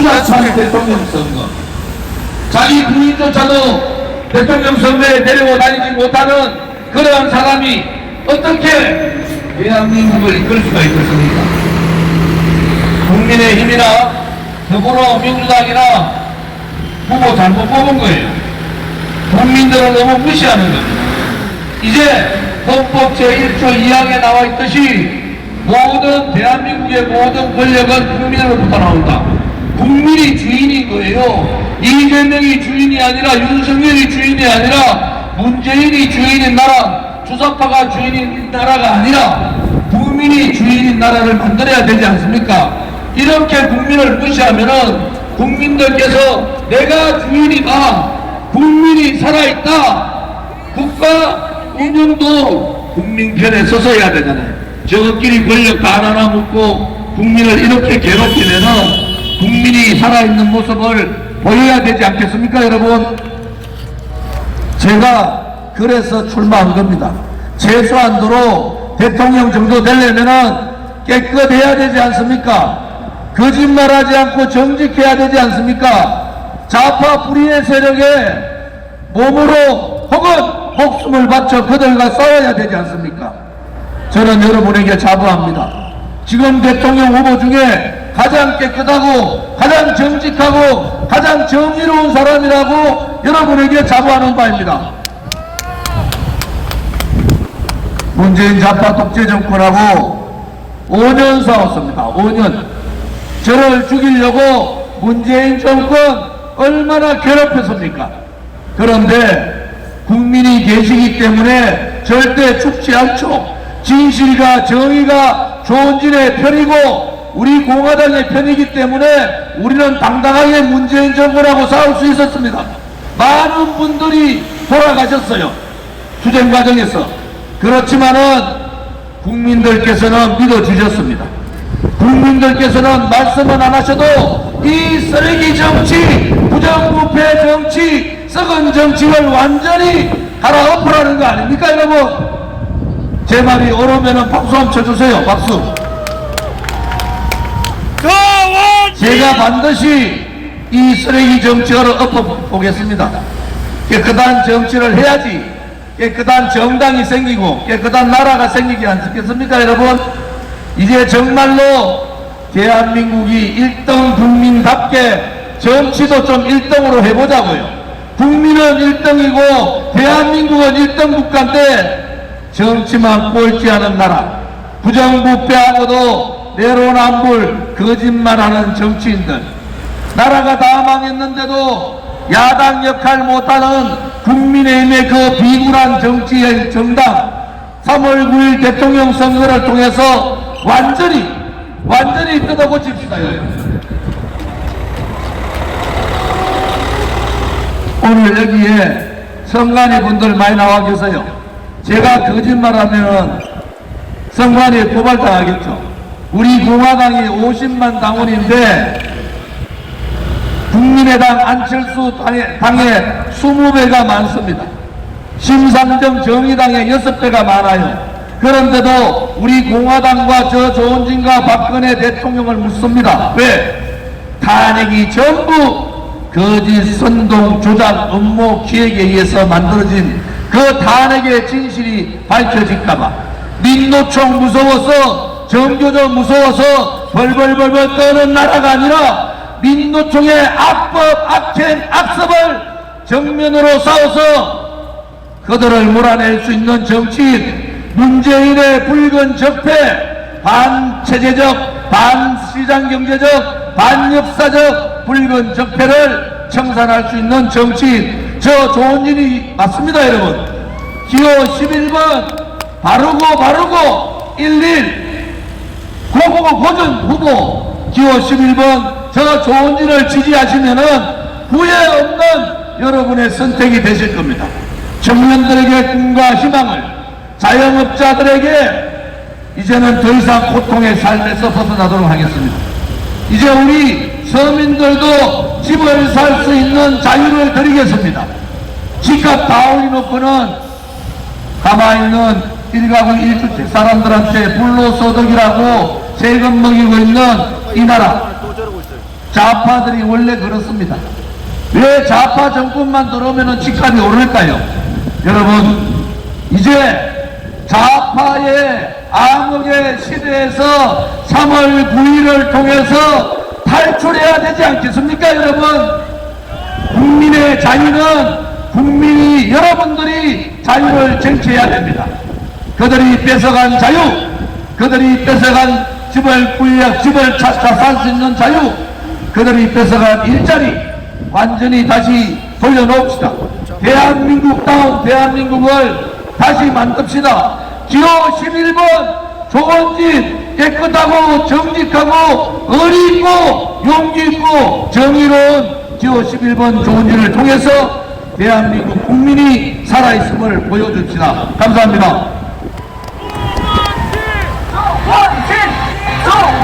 추잡한 대통령 선거. 자기 부인조차도 대통령 선거에 데리고 다니지 못하는 그러한 사람이 어떻게 대한민국을 이끌 수가 있겠습니까? 국민의힘이나 더불어민주당이나 후보 잘못 뽑은 거예요. 국민들을 너무 무시하는 겁니다. 이제 헌법 제1조 2항에 나와 있듯이 모든 대한민국의 모든 권력은 국민으로부터 나온다. 국민이 주인인 거예요. 이재명이 주인이 아니라 윤석열이 주인이 아니라 문재인이 주인인 나라, 주사파가 주인인 나라가 아니라 국민이 주인인 나라를 만들어야 되지 않습니까? 이렇게 국민을 무시하면은 국민들께서 내가 주인이다. 국민이 살아있다. 국가 운영도 국민 편에 서서 해야 되잖아요. 저끼리 권력 다 하나 묶고 국민을 이렇게 괴롭히면은 국민이 살아있는 모습을 보여야 되지 않겠습니까, 여러분? 제가 그래서 출마한 겁니다. 최소한도로 대통령 정도 되려면은 깨끗해야 되지 않습니까? 거짓말하지 않고 정직해야 되지 않습니까? 좌파 불의의 세력에 몸으로 혹은 목숨을 바쳐 그들과 싸워야 되지 않습니까? 저는 여러분에게 자부합니다. 지금 대통령 후보 중에 가장 깨끗하고 가장 정직하고 가장 정의로운 사람이라고 여러분에게 자부하는 바입니다. 문재인 좌파 독재 정권하고 5년 싸웠습니다. 5년. 저를 죽이려고 문재인 정권 얼마나 괴롭혔습니까? 그런데 국민이 계시기 때문에 절대 죽지 않죠. 진실과 정의가 조은진의 편이고 우리 공화당의 편이기 때문에 우리는 당당하게 문재인 정권하고 싸울 수 있었습니다. 많은 분들이 돌아가셨어요. 투쟁 과정에서. 그렇지만은 국민들께서는 믿어주셨습니다. 국민들께서는 말씀은 안 하셔도 이 쓰레기 정치, 부정부패 정치, 썩은 정치를 완전히 갈아엎으라는 거 아닙니까, 여러분? 제 말이 옳으면 박수 한번 쳐주세요, 박수. 제가 반드시 이 쓰레기 정치를 엎어보겠습니다. 깨끗한 정치를 해야지 깨끗한 정당이 생기고 깨끗한 나라가 생기지 않겠습니까 여러분? 이제 정말로 대한민국이 1등 국민답게 정치도 좀 1등으로 해보자고요. 국민은 1등이고 대한민국은 1등 국가인데 정치만 꼴찌하는 나라 부정부패하고도 내로남불 거짓말하는 정치인들 나라가 다 망했는데도 야당 역할 못하는 국민의힘의 그 비굴한 정치의 정당 3월 9일 대통령 선거를 통해서 완전히 완전히 뜯어고칩시다. 오늘 여기에 성관이 분들 많이 나와 계세요. 제가 거짓말하면 성관이 고발당하겠죠. 우리 공화당이 50만 당원인데 국민의당 안철수 당의, 당의 20배가 많습니다. 심상정 정의당의 6배가 많아요. 그런데도 우리 공화당과 저 조은진과 박근혜 대통령을 묻습니다. 왜? 탄핵이 전부 거짓 선동 조작 음모 기획에 의해서 만들어진 그 탄핵의 진실이 밝혀질까봐 민노총 무서워서 정교조 무서워서 벌벌벌벌 떠는 나라가 아니라 민노총의 악법 악행 악습을 정면으로 싸워서 그들을 몰아낼 수 있는 정치인 문재인의 붉은 적폐 반체제적 반시장경제적 반역사적 붉은 적폐를 청산할 수 있는 정치인. 저 조은진이 맞습니다 여러분. 기호 11번 바르고 바르고 11 고고고 고전 후보 기호 11번 저 조은진을 지지하시면은 후회 없는 여러분의 선택이 되실 겁니다. 청년들에게 꿈과 희망을 자영업자들에게 이제는 더 이상 고통의 삶에서 벗어나도록 하겠습니다. 이제 우리 서민들도 집을 살 수 있는 자유를 드리겠습니다. 집값 다 올려놓고는 가만히 있는 일가구 일주택 사람들한테 불로소득이라고 세금 먹이고 있는 이 나라. 좌파들이 원래 그렇습니다. 왜 좌파 정권만 들어오면 집값이 오를까요? 여러분, 이제 좌파의 암흑의 시대에서 3월 9일을 통해서 탈출해야 되지 않겠습니까, 여러분? 국민의 자유는 국민이 여러분들이 자유를 쟁취해야 됩니다. 그들이 뺏어간 자유, 그들이 뺏어간 집을 구약, 집을 찾아 살수 있는 자유, 그들이 뺏어간 일자리 완전히 다시 돌려놓읍시다. 대한민국다운 대한민국을 다시 만듭시다. 기호 11번 좋은 집 깨끗하고 정직하고 의리 있고 용기 있고 정의로운 기호 11번 좋은 일을 통해서 대한민국 국민이 살아있음을 보여줍시다. 감사합니다.